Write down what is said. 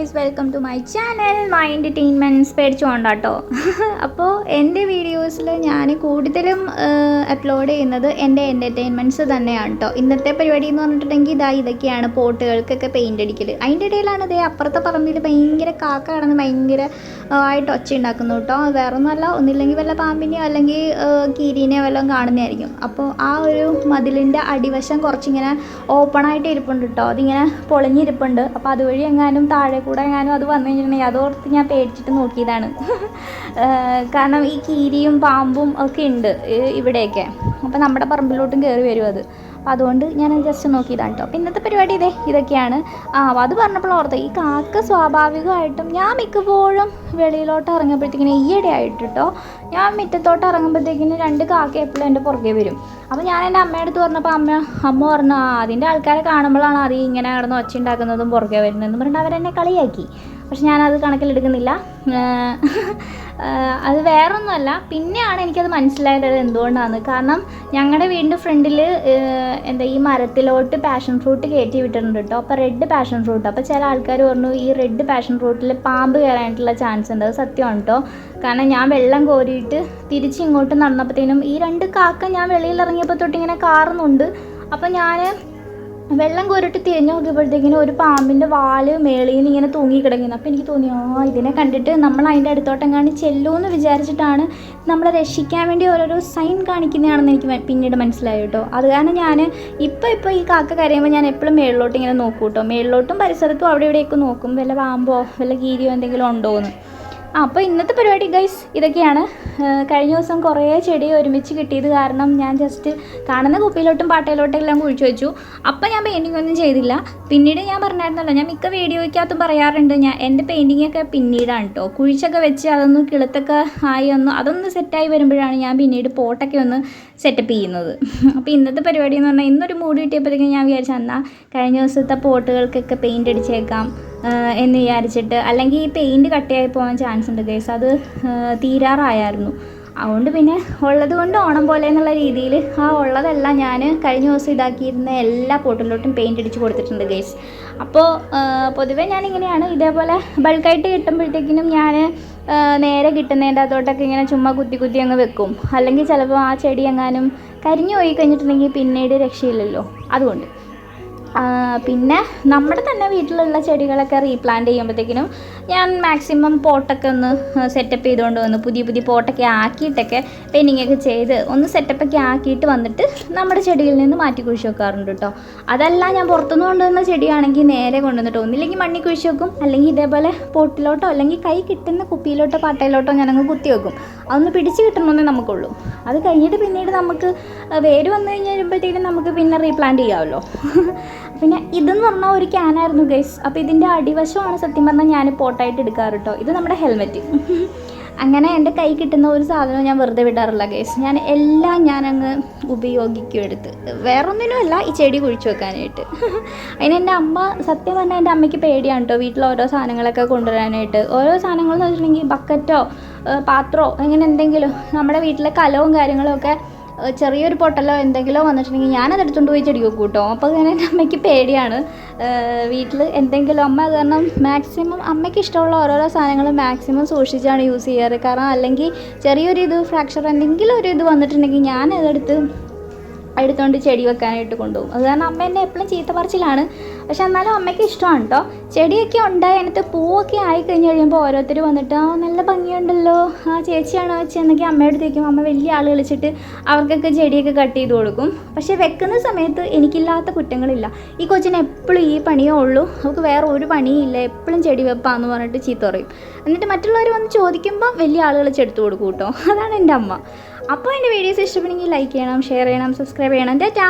Guys welcome to my channel my entertainments പേടിച്ചുകൊണ്ടാട്ടോ അപ്പോൾ എന്റെ വീഡിയോസിൽ ഞാൻ കൂടുതലും അപ്ലോഡ് ചെയ്യുന്നത് എന്റെ എന്റർടൈൻമെന്റ്സ് തന്നെയാണ് കേട്ടോ ഇന്നത്തെ പരിപാടി എന്ന് പറഞ്ഞിട്ടുണ്ടെങ്കിൽ ഇതാ ഇതൊക്കെയാണ് പോട്ടുകൾക്കൊക്കെ പെയിന്റ് അടിക്കൽ അതിന്റെ ഇടയിലാണ് ഇതേ അപ്പുറത്തെ പറമ്പിൽ ഭയങ്കര കാക്ക കടന്ന് ഭയങ്കര ആയിട്ട് ഒച്ച ഉണ്ടാക്കുന്നു കേട്ടോ വേറെ ഒന്നുമല്ല ഒന്നില്ലെങ്കിൽ വല്ല പാമ്പിനെയോ അല്ലെങ്കിൽ കീരിനെയോ വല്ലതും കാണുന്നതായിരിക്കും. അപ്പോൾ ആ ഒരു മതിലിന്റെ അടിവശം കുറച്ചിങ്ങനെ ഓപ്പണായിട്ട് ഇരിപ്പുണ്ട് കേട്ടോ അതിങ്ങനെ പൊളിഞ്ഞിരിപ്പുണ്ട്. അപ്പോൾ അതുവഴി എങ്ങാനും താഴെ കൂടെ ഞാനും അത് വന്നു കഴിഞ്ഞിട്ടുണ്ടെങ്കിൽ അതോർത്ത് ഞാൻ പേടിച്ചിട്ട് നോക്കിയതാണ്. കാരണം ഈ കീരിയും പാമ്പും ഒക്കെ ഉണ്ട് ഇവിടെയൊക്കെ. അപ്പോൾ നമ്മുടെ പറമ്പിലോട്ടും കയറി വരും അത്. അപ്പോൾ അതുകൊണ്ട് ഞാൻ ജസ്റ്റ് നോക്കിയതാണ് കേട്ടോ അപ്പോൾ ഇന്നത്തെ പരിപാടി ഇതേ ഇതൊക്കെയാണ്. ആ അത് പറഞ്ഞപ്പോൾ ഓർത്ത് ഈ കാക്ക സ്വാഭാവികമായിട്ടും ഞാൻ മിക്കപ്പോഴും വെളിയിലോട്ട് ഇറങ്ങുമ്പോഴത്തേക്കിനും ഈയിടെ ആയിട്ട് കേട്ടോ ഞാൻ മുറ്റത്തോട്ട് ഇറങ്ങുമ്പോഴത്തേക്കിനും രണ്ട് കാക്ക എപ്പോഴും എന്റെ പുറകെ വരും. അപ്പോൾ ഞാൻ എന്റെ അമ്മയുടെ അടുത്ത് പറഞ്ഞപ്പോൾ അമ്മ അമ്മ പറഞ്ഞു ആ അതിന്റെ ആൾക്കാരെ കാണുമ്പോഴാണ് അത് ഇങ്ങനെ കിടന്ന് ഒച്ച ഉണ്ടാക്കുന്നതും പുറകെ വരുന്നതെന്ന് പറഞ്ഞിട്ട് അവരെന്നെ കളിയാക്കി. പക്ഷെ ഞാനത് കണക്കിലെടുക്കുന്നില്ല. അത് വേറൊന്നുമല്ല. പിന്നെയാണ് എനിക്കത് മനസ്സിലായത് എന്തുകൊണ്ടാണ് കാരണം ഞങ്ങളുടെ വീടിന്റെ ഫ്രണ്ടിൽ എന്താ ഈ മരത്തിലോട്ട് പാഷൻ ഫ്രൂട്ട് കയറ്റി വിട്ടിട്ടുണ്ട് കേട്ടോ അപ്പോൾ റെഡ് പാഷൻ ഫ്രൂട്ട് അപ്പോൾ ചില ആൾക്കാർ പറഞ്ഞു ഈ റെഡ് പാഷൻ ഫ്രൂട്ടിൽ പാമ്പ് കയറാനായിട്ടുള്ള ചാൻസ് ഉണ്ട്. അത് സത്യമാണ് കേട്ടോ കാരണം ഞാൻ വെള്ളം കോരിയിട്ട് തിരിച്ച് ഇങ്ങോട്ട് നടന്നപ്പോഴത്തേനും ഈ രണ്ട് കാക്ക ഞാൻ വെളിയിൽ ഇറങ്ങിയപ്പോൾ തൊട്ട് ഇങ്ങനെ കാറുന്നുണ്ട്. അപ്പോൾ ഞാൻ വെള്ളം കോരിട്ട് തിരിഞ്ഞു നോക്കിയപ്പോഴത്തേക്കിനും ഒരു പാമ്പിന്റെ വാൽ മേളിൽ നിന്ന് ഇങ്ങനെ തൂങ്ങി കിടക്കുന്നു. അപ്പോൾ എനിക്ക് തോന്നി ആ ഇതിനെ കണ്ടിട്ട് നമ്മൾ അതിന്റെ അടുത്തോട്ടെങ്ങാണ്ട് ചെല്ലുമെന്ന് വിചാരിച്ചിട്ടാണ് നമ്മളെ രക്ഷിക്കാൻ വേണ്ടി ഓരോരോ സൈൻ കാണിക്കുന്നതാണെന്ന് എനിക്ക് പിന്നീട് മനസ്സിലായി കേട്ടോ. അത് കാരണം ഞാൻ ഇപ്പോൾ ഇപ്പോൾ ഈ കാക്ക കരയുമ്പോൾ ഞാൻ എപ്പോഴും മേളിലോട്ട് ഇങ്ങനെ നോക്കും കേട്ടോ. മേളിലോട്ടും പരിസരത്തും അവിടെ ഇവിടെയൊക്കെ നോക്കും. വല്ല പാമ്പോ വല്ല കീരിയോ എന്തെങ്കിലും ഉണ്ടോ എന്ന് അപ്പോൾ ഇന്നത്തെ പരിപാടി ഗൈസ് ഇതൊക്കെയാണ്. കഴിഞ്ഞ ദിവസം കുറേ ചെടി ഒരുമിച്ച് കിട്ടിയത് കാരണം ഞാൻ ജസ്റ്റ് കാണുന്ന കുപ്പിയിലോട്ടും പാട്ടയിലോട്ടും എല്ലാം കുഴിച്ചു വെച്ചു. അപ്പം ഞാൻ പെയിന്റിംഗ് ഒന്നും ചെയ്തില്ല. പിന്നീട് ഞാൻ പറഞ്ഞായിരുന്നല്ലോ ഞാൻ മിക്ക വീഡിയോയ്ക്കകത്തും പറയാറുണ്ട് ഞാൻ എന്റെ പെയിന്റിംഗ് ഒക്കെ പിന്നീടാണ് കേട്ടോ കുഴിച്ചൊക്കെ വെച്ച് അതൊന്ന് കിളത്തൊക്കെ ആയി ഒന്ന് അതൊന്ന് സെറ്റായി വരുമ്പോഴാണ് ഞാൻ പിന്നീട് പോട്ടൊക്കെ ഒന്ന് സെറ്റപ്പ് ചെയ്യുന്നത്. അപ്പോൾ ഇന്നത്തെ പരിപാടി എന്ന് പറഞ്ഞാൽ ഇന്നൊരു മൂഡ് കിട്ടിയപ്പോഴത്തേക്കും ഞാൻ വിചാരിച്ചു എന്നാൽ കഴിഞ്ഞ ദിവസത്തെ പോട്ടുകൾക്കൊക്കെ പെയിന്റ് അടിച്ചേക്കാം. എന്ന് വിചാരിച്ചിട്ട് അല്ലെങ്കിൽ ഈ പെയിന്റ് കട്ടിയായി പോകാൻ ചാൻസ് ഉണ്ട് കേസ് അത് തീരാറായിരുന്നു അതുകൊണ്ട് പിന്നെ ഉള്ളത് കൊണ്ട് ഓണം പോലെ എന്നുള്ള രീതിയിൽ ആ ഉള്ളതെല്ലാം. ഞാൻ കഴിഞ്ഞ ദിവസം ഇതാക്കിയിരുന്ന എല്ലാ പോട്ടിലോട്ടും പെയിന്റ് അടിച്ച് കൊടുത്തിട്ടുണ്ട് ഗേസ് അപ്പോൾ പൊതുവേ ഞാൻ ഇങ്ങനെയാണ്. ഇതേപോലെ ബൾക്കായിട്ട് കിട്ടുമ്പോഴത്തേക്കിനും ഞാൻ നേരെ കിട്ടുന്നതിന്റെ അതോട്ടൊക്കെ ഇങ്ങനെ ചുമ്മാ കുത്തി കുത്തി അങ്ങ് വെക്കും. അല്ലെങ്കിൽ ചിലപ്പോൾ ആ ചെടി എങ്ങാനും കരിഞ്ഞു പോയി കഴിഞ്ഞിട്ടുണ്ടെങ്കിൽ പിന്നീട് രക്ഷയില്ലല്ലോ. അതുകൊണ്ട്. പിന്നെ നമ്മുടെ തന്നെ വീട്ടിലുള്ള ചെടികളൊക്കെ റീപ്ലാന്റ് ചെയ്യുമ്പോഴത്തേക്കിനും ഞാൻ മാക്സിമം പോട്ടൊക്കെ ഒന്ന് സെറ്റപ്പ് ചെയ്തുകൊണ്ട് വന്നു. പുതിയ പുതിയ പോട്ടൊക്കെ ആക്കിയിട്ടൊക്കെ പെയിന്റിങ്ങൊക്കെ ചെയ്ത് ഒന്ന് സെറ്റപ്പൊക്കെ ആക്കിയിട്ട് വന്നിട്ട് നമ്മുടെ ചെടിയിൽ നിന്ന് മാറ്റി കുഴിച്ച് വെക്കാറുണ്ട് കേട്ടോ അതല്ല ഞാൻ പുറത്തുനിന്ന് കൊണ്ടുവന്ന ചെടിയാണെങ്കിൽ നേരെ കൊണ്ടുവന്നിട്ട് ഒന്നില്ലെങ്കിൽ മണ്ണി കുഴിച്ച് വെക്കും. അല്ലെങ്കിൽ ഇതേപോലെ പോട്ടിലോട്ടോ അല്ലെങ്കിൽ കൈ കിട്ടുന്ന കുപ്പിയിലോട്ടോ പാട്ടയിലോട്ടോ ഞാനങ്ങ് കുത്തി വെക്കും. അതൊന്ന് പിടിച്ച് കിട്ടണമെന്നേ നമുക്കുള്ളൂ. അത് കഴിഞ്ഞിട്ട് പിന്നീട് നമുക്ക് വേര് വന്നു കഴിഞ്ഞ് വരുമ്പോഴത്തേക്കും നമുക്ക് പിന്നെ റീപ്ലാന്റ് ചെയ്യാമല്ലോ. പിന്നെ ഇതെന്ന് പറഞ്ഞാൽ ഒരു ക്യാനായിരുന്നു ഗൈസ് അപ്പോൾ ഇതിന്റെ അടിവശമാണ് സത്യം പറഞ്ഞാൽ ഞാൻ പോട്ടായിട്ട് എടുക്കാറ് കേട്ടോ ഇത് നമ്മുടെ ഹെൽമെറ്റ് അങ്ങനെ എന്റെ കൈ കിട്ടുന്ന ഒരു സാധനവും ഞാൻ വെറുതെ വിടാറില്ല ഗൈസ് ഞാൻ എല്ലാം ഞാനങ്ങ് ഉപയോഗിക്കും എടുത്ത്. വേറൊന്നിനുമല്ല ഈ ചെടി കുഴിച്ചു വെക്കാനായിട്ട്. അതിന് എന്റെ അമ്മ സത്യം പറഞ്ഞാൽ എന്റെ അമ്മയ്ക്ക് പേടിയാണ് കേട്ടോ വീട്ടിൽ ഓരോ സാധനങ്ങളൊക്കെ കൊണ്ടുവരാനായിട്ട്. ഓരോ സാധനങ്ങൾ എന്ന് വെച്ചിട്ടുണ്ടെങ്കിൽ ബക്കറ്റോ പാത്രമോ അങ്ങനെ എന്തെങ്കിലും. നമ്മുടെ വീട്ടിലെ കലവും കാര്യങ്ങളും ഒക്കെ ചെറിയൊരു പൊട്ടലോ എന്തെങ്കിലും വന്നിട്ടുണ്ടെങ്കിൽ ഞാനത് എടുത്തുകൊണ്ട് പോയി ചെടി കൂട്ടോ അപ്പോൾ അങ്ങനെ അമ്മയ്ക്ക് പേടിയാണ്. വീട്ടിൽ എന്തെങ്കിലും അമ്മ കാരണം മാക്സിമം അമ്മയ്ക്ക് ഇഷ്ടമുള്ള ഓരോരോ സാധനങ്ങൾ മാക്സിമം സൂക്ഷിച്ചാണ് യൂസ് ചെയ്യാറ്. കാരണം അല്ലെങ്കിൽ ചെറിയൊരു ഇത് ഫ്രാക്ചർ എന്തെങ്കിലും ഒരു ഇത് വന്നിട്ടുണ്ടെങ്കിൽ ഞാൻ അതെടുത്ത് എടുത്തുകൊണ്ട് ചെടി വെക്കാനായിട്ട് കൊണ്ടുപോകും. അത് കാരണം അമ്മ എന്നെ എപ്പോഴും ചീത്ത പറിച്ചിലാണ്. പക്ഷെ എന്നാലും അമ്മയ്ക്ക് ഇഷ്ടമാണ് കേട്ടോ ചെടിയൊക്കെ ഉണ്ടായി അതിനകത്ത് പൂവൊക്കെ ആയി കഴിഞ്ഞ് കഴിയുമ്പോൾ ഓരോരുത്തർ വന്നിട്ട് ആ നല്ല ഭംഗിയുണ്ടല്ലോ. ആ ചേച്ചിയാണോ വെച്ചെന്നൊക്കെ അമ്മയോട് ചോദിക്കും. അമ്മ വലിയ ആൾ കളിച്ചിട്ട് അവർക്കൊക്കെ ചെടിയൊക്കെ കട്ട് ചെയ്ത് കൊടുക്കും. പക്ഷേ വെക്കുന്ന സമയത്ത് എനിക്കില്ലാത്ത കുറ്റങ്ങളില്ല. ഈ കൊച്ചിന് എപ്പോഴും ഈ പണിയേ ഉള്ളൂ. അവൾക്ക് വേറെ ഒരു പണിയില്ല എപ്പോഴും ചെടി വെപ്പാന്ന് പറഞ്ഞിട്ട് ചീത്ത പറയും. എന്നിട്ട് മറ്റുള്ളവർ വന്ന് ചോദിക്കുമ്പോൾ വലിയ ആൾ കളിച്ചെടുത്ത് കൊടുക്കും കേട്ടോ അതാണ് എന്റെ അമ്മ. അപ്പോൾ എന്റെ വീഡിയോസ് ഇഷ്ടപ്പെടുന്നെങ്കിൽ ലൈക്ക് ചെയ്യണം ഷെയർ ചെയ്യണം സബ്സ്ക്രൈബ് ചെയ്യണം. ടാറ്റാ.